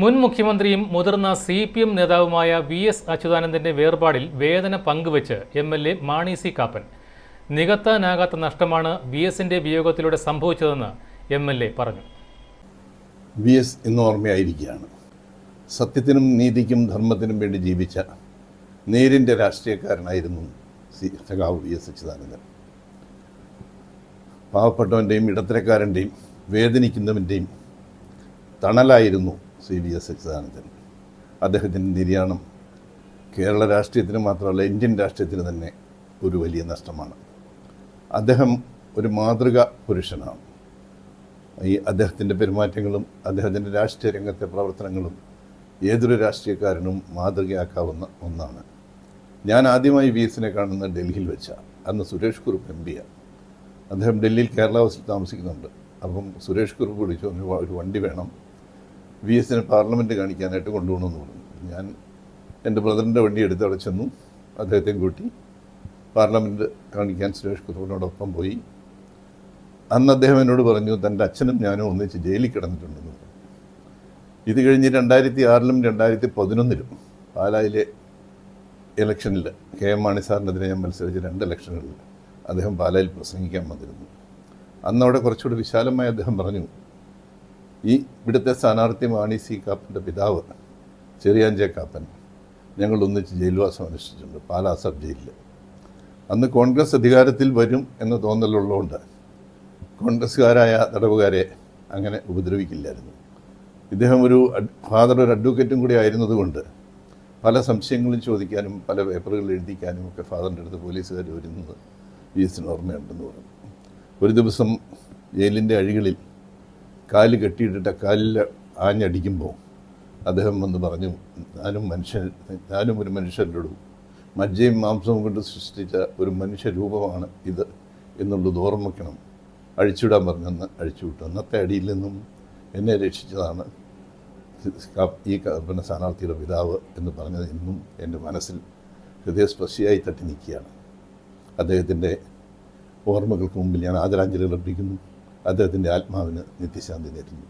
മുൻ മുഖ്യമന്ത്രിയും മുതിർന്ന സി പി എം നേതാവുമായ വി എസ് അച്യുതാനന്ദന്റെ വേർപാടിൽ വേദന പങ്കുവച്ച് M L A Mani C Kappan. നികത്താനാകാത്ത നഷ്ടമാണ് വി എസിന്റെ വിയോഗത്തിലൂടെ സംഭവിച്ചതെന്ന് എം എൽ എ പറഞ്ഞു. വി എസ് ഇന്ന് ഓർമ്മയായിരിക്കുകയാണ്. സത്യത്തിനും നീതിക്കും ധർമ്മത്തിനും വേണ്ടി ജീവിച്ച നേരിന്റെ രാഷ്ട്രീയക്കാരനായിരുന്നു സി സഖാവ് വി എസ് അച്യുതാനന്ദൻ. പാവപ്പെട്ടവന്റെയും ഇടത്തരക്കാരന്റെയും വേദനിക്കുന്നവന്റെയും തണലായിരുന്നു സി വി എസ് സച്ചിദാനന്ദൻ അദ്ദേഹത്തിന്റെ നിര്യാണം കേരള രാഷ്ട്രീയത്തിന് മാത്രമല്ല ഇന്ത്യൻ രാഷ്ട്രീയത്തിന് തന്നെ ഒരു വലിയ നഷ്ടമാണ്. അദ്ദേഹം ഒരു മാതൃക പുരുഷനാണ്. ഈ അദ്ദേഹത്തിന്റെ പെരുമാറ്റങ്ങളും അദ്ദേഹത്തിന്റെ രാഷ്ട്രീയ രംഗത്തെ പ്രവർത്തനങ്ങളും ഏതൊരു രാഷ്ട്രീയക്കാരനും മാതൃകയാക്കാവുന്ന ഒന്നാണ്. ഞാൻ ആദ്യമായി വി എസിനെ കാണുന്ന ഡൽഹിയിൽ വെച്ചാണ് അന്ന് സുരേഷ് കുറുപ്പ് എം പിയാണ് അദ്ദേഹം ഡൽഹിയിൽ കേരള ഹൗസിൽ താമസിക്കുന്നുണ്ട്. അപ്പം സുരേഷ് കുറുപ്പ് വിളിച്ചു ഒരു വണ്ടി വേണം. വി എസിനെ പാർലമെന്റ് കാണിക്കാനായിട്ട് കൊണ്ടുപോകണമെന്ന് പറഞ്ഞു. ഞാൻ എന്റെ ബ്രദറിന്റെ വണ്ടി എടുത്ത് അവിടെ ചെന്നു. അദ്ദേഹത്തെയും കൂട്ടി പാർലമെന്റ് കാണിക്കാൻ സുരേഷ് കുറവിനോടൊപ്പം പോയി. അന്ന് അദ്ദേഹം എന്നോട് പറഞ്ഞു തന്റെ അച്ഛനും ഞാനും ഒന്നിച്ച് ജയിലിൽ കിടന്നിട്ടുണ്ടെന്ന് പറഞ്ഞു. ഇത് കഴിഞ്ഞ് രണ്ടായിരത്തി ആറിലും രണ്ടായിരത്തി പതിനൊന്നിലും പാലായിലെ ഇലക്ഷനിൽ കെ എം മാണി സാറിനെതിരെ ഞാൻ മത്സരിച്ച രണ്ട് ഇലക്ഷനുകളിൽ അദ്ദേഹം പാലായിൽ പ്രസംഗിക്കാൻ വന്നിരുന്നു. അന്നവിടെ കുറച്ചുകൂടി വിശാലമായി അദ്ദേഹം പറഞ്ഞു ഈ ഇവിടുത്തെ സ്ഥാനാർത്ഥി മാണി സി കാപ്പന്റെ പിതാവ് ചെറിയാഞ്ചെ കാപ്പൻ. ഞങ്ങൾ ഒന്നിച്ച് ജയിൽവാസം അനുഷ്ഠിച്ചിട്ടുണ്ട്. പാലാ സബ് ജയിലിൽ അന്ന് കോൺഗ്രസ് അധികാരത്തിൽ വരും എന്ന തോന്നലുള്ളതുകൊണ്ട് കോൺഗ്രസ്സുകാരായ തടവുകാരെ അങ്ങനെ ഉപദ്രവിക്കില്ലായിരുന്നു. ഇദ്ദേഹം ഒരു ഫാദർ ഒരു അഡ്വക്കേറ്റും കൂടി ആയിരുന്നതുകൊണ്ട് പല സംശയങ്ങളും ചോദിക്കാനും പല പേപ്പറുകൾ എഴുതിക്കാനും ഒക്കെ ഫാദറിന്റെ അടുത്ത് പോലീസുകാർ വരുന്നത് വി എസിന് ഓർമ്മയുണ്ടെന്ന് പറഞ്ഞു. ഒരു ദിവസം ജയിലിന്റെ അഴികളിൽ കാൽ കെട്ടിയിട്ടിട്ട് കാലിൽ ആഞ്ഞടിക്കുമ്പോൾ അദ്ദേഹം വന്ന് പറഞ്ഞു ഞാനും മനുഷ്യൻ ഞാനും ഒരു മനുഷ്യരുടെ മജ്ജയും മാംസവും കൊണ്ട് സൃഷ്ടിച്ച ഒരു മനുഷ്യരൂപമാണ് ഇത് എന്നുള്ളത് ഓർമ്മിക്കണം. അഴിച്ചുവിടാൻ പറഞ്ഞെന്ന് അഴിച്ചുവിട്ടു. അന്നത്തെ അടിയിൽ നിന്നും എന്നെ രക്ഷിച്ചതാണ് ഈ പിന്നെ സ്ഥാനാർത്ഥിയുടെ പിതാവ് എന്ന് പറഞ്ഞത് ഇന്നും എന്റെ മനസ്സിൽ ഹൃദയസ്പർശിയായി തട്ടി നിൽക്കുകയാണ്. അദ്ദേഹത്തിന്റെ ഓർമ്മകൾക്ക് മുമ്പിൽ ഞാൻ ആദരാഞ്ജലികൾ അർപ്പിക്കുന്നു. അദ്ദേഹത്തിന്റെ ആത്മാവിന് നിത്യശാന്തി നേരുന്നു.